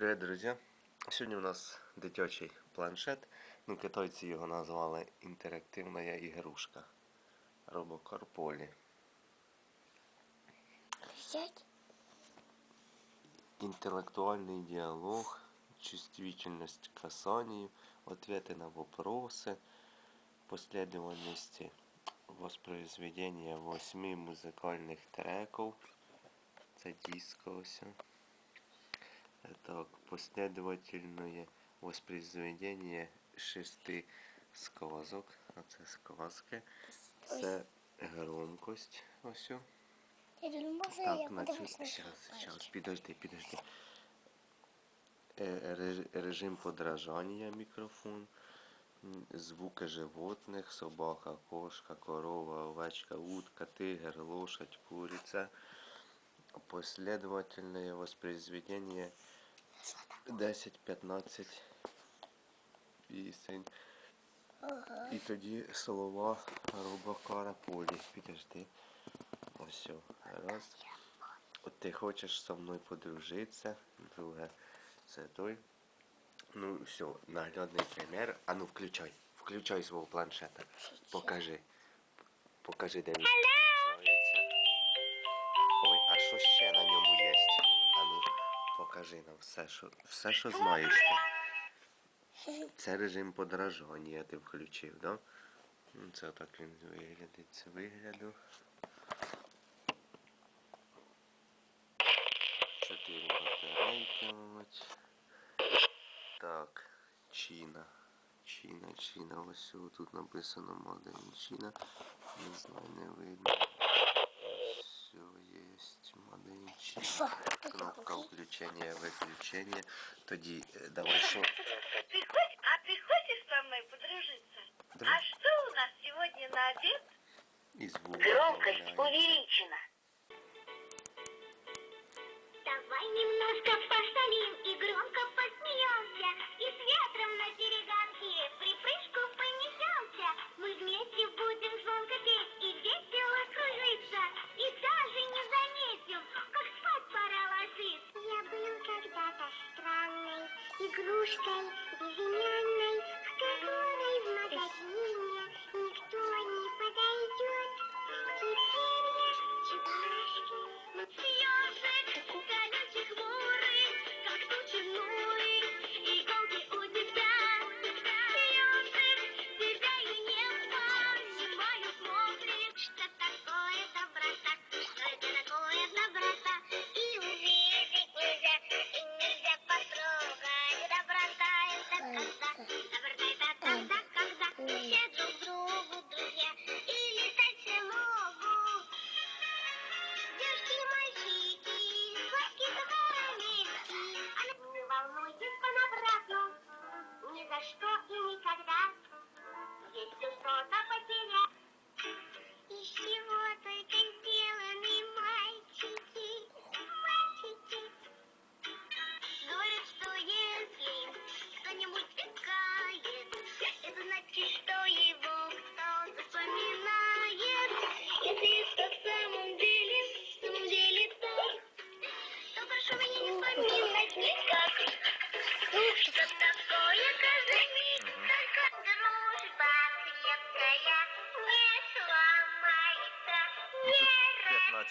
Привіт, друзі! Сьогодні у нас дитячий планшет. Ну, китайці його назвали інтерактивна ігрушка. Робокар Полі. Сядь. Интеллектуальный диалог, чувствительность к касанию, ответы на вопросы, последовательности воспроизведения восьми музыкальных треков. Це диско ось. Так, последовательное воспроизведение шести сказок. А це сказки. Це громкость. Ось. Я думаю, може я Так, на цю... подивлюсь на Сейчас, свій сейчас, пальчик. підожди, підожди. Е, реж- Режим подражання мікрофон. М, Звуки животних, собака, кошка, корова, овечка, утка, тигр, лошадь, куриця. Последовательное воспроизведение 10-15 пісень. І тоді слова робокара полі. Підожди. Ось. все. Раз. От ти хочеш зі мною подружитися. Друге. Це той. Ну, все, наглядний пример. А ну включай. Включай свого планшета. Покажи. Покажи, де він включається. Ой, а що ще на ньому є? А ну, Покажи нам все, що, все, що знаєш ти. Це режим подражання ти включив, да? Ну, Це так він виглядить з вигляду. Чотири батарейки, мабуть. Так, Чіна. Чіна, Чіна. Ось тут написано Маден Чіна. Не знаю, не видно. Все есть Маден Чіна. Що? Ти Кнопка такий? включення, виключення. Тоді е, давай що. Ты хоть, а ты хочешь со мной подружиться? Давай. А что у нас сегодня на обед? І звук. Громкость добавляється. увеличена. Давай немножко посолим и громко посмеемся, и с ветром на игрушкой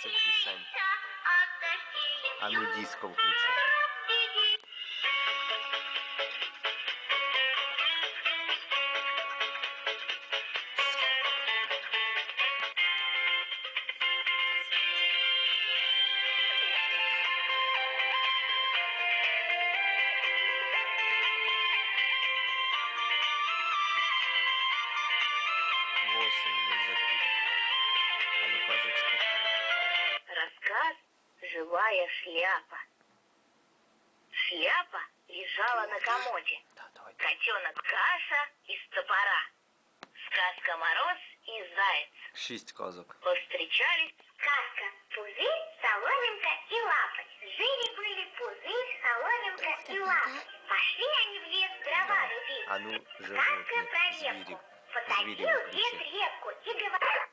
20 пісень. А ну диско включи. Восемь музыки. А ну, казочка. Рассказ «Живая шляпа». Шляпа лежала на комоде. Да, давай. Котенок Каша из топора. Сказка Мороз и Заяц. Шість казок. Повстречались Сказка «Пузырь, соломинка и лапоть». Жили-были пузырь, соломинка и лапоть. Пошли они в лес дрова рубить. А ну, Сказка про репку. Потопил дед репку и говорит...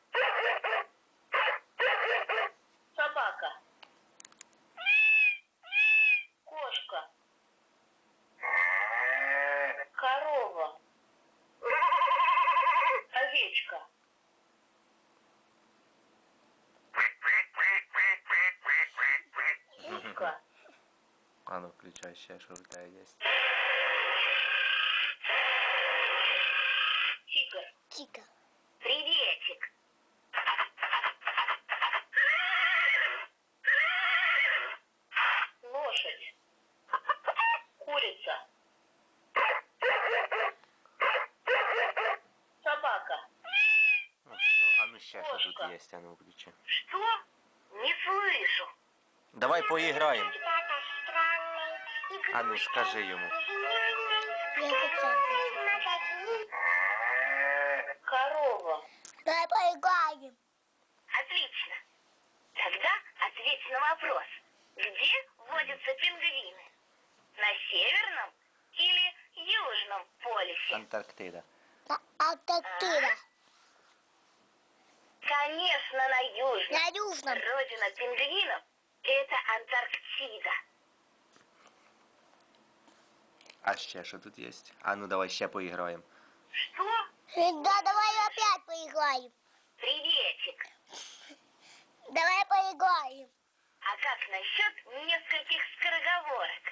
А ну, включай ще, що в тебе є. Тигр. Тика. Приветик. Лошадь. Курица. Собака. Ну все, а ну ще що тут Кошка. є, а ну включи. Что? Не слышу. Давай поіграємо. А ну скажи йому. Хотела. Корова. Давай поиграем. Отлично. Тогда ответь на вопрос. Где водятся пингвины? На северном или южном полюсе? Антарктида. На Антарктида. Конечно, на южном. На Южном. Родина пингвинов – это Антарктида. А ще що тут є? А ну давай ще поіграємо. Что? Да, давай опять поиграем. Приветик. Давай поиграем. А как насчет нескольких скороговорок?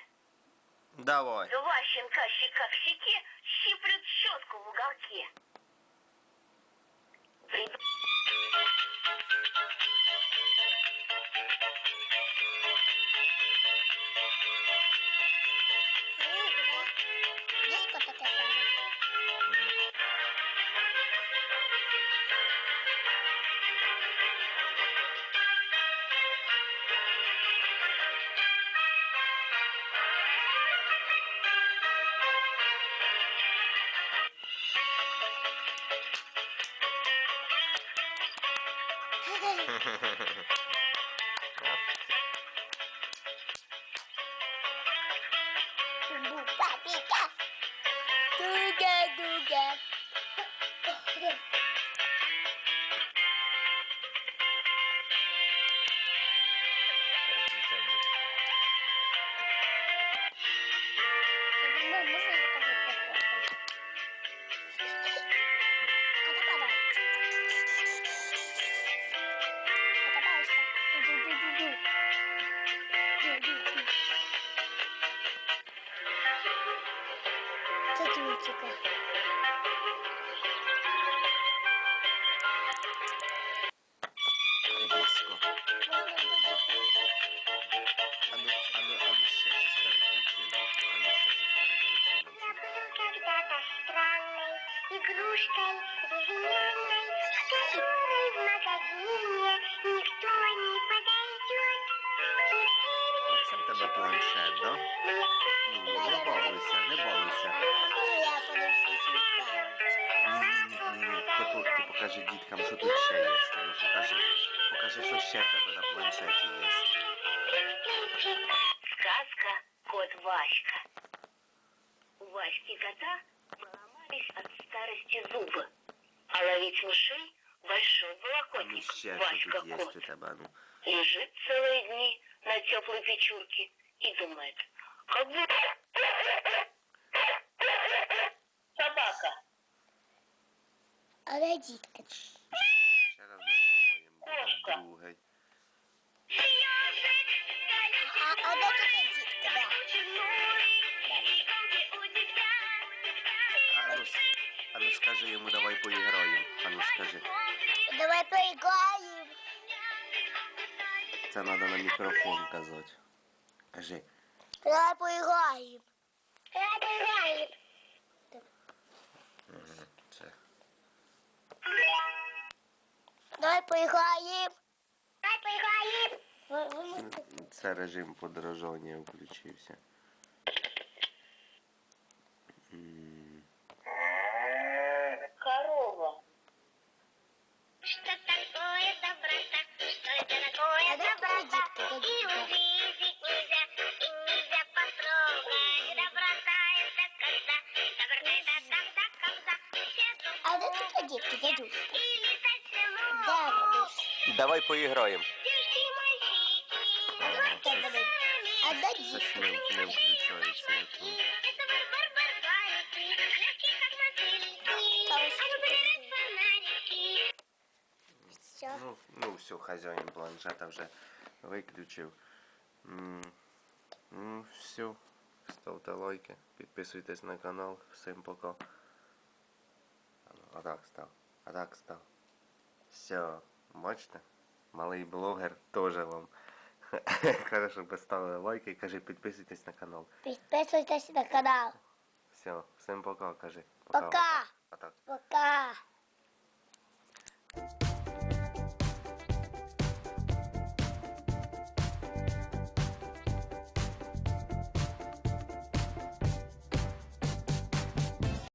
Давай. Два щенка щека к щеке щиплют щетку в уголке. При- Диско Googa, googa. Диско. Можно будет А ну, а ну, а ну. Я был когда-то странной игрушкой безымянной, которой в магазине никто не тебе планшет, да? Ну, не балуйся, не балуйся. Можно я подожди сюда? Ні-ні-ні, ти, по- ти покажи діткам, що тут ще є. А Ну покажи. Покажи, що ще в тебе на планшеті є. Сказка «Кот Васька». У Васьки кота поломались от старости зубы. А ловить мышей большой А ну волокотник ще що Васька тут є кот у тебе, ну. лежит целые дни на теплой печурке и думает, как бы... Собака. А родитка. Ще раз нажимаємо. Кошка. Другий. А, а да тут родитка, да. А ну, с- а ну скажи йому, давай поіграємо. А ну скажи. Давай поиграем. Це треба на мікрофон казати. Кажи. Давай поиграем. Давай поиграем. Мгм, Це. Давай поиграем. Давай поиграем. Вы- вы можете- Це режим подорожання включився. Это бар-бар-барбарики, легкие как мотыльки. А вы А что ну повернуть фонарики. Все. Ну, ну все, хазяїн планшета вже виключив. М, Ну, все. Ставте лайки, підписуйтесь на канал. Всім пока. А так стал. А так стал. Все. Бачите? малый блогер тоже вам. Хорошо, поставили лайки і кажи, подписывайтесь на канал. Подписывайтесь на канал. Все, всім пока, кажи. Пока. Пока. А так. Пока.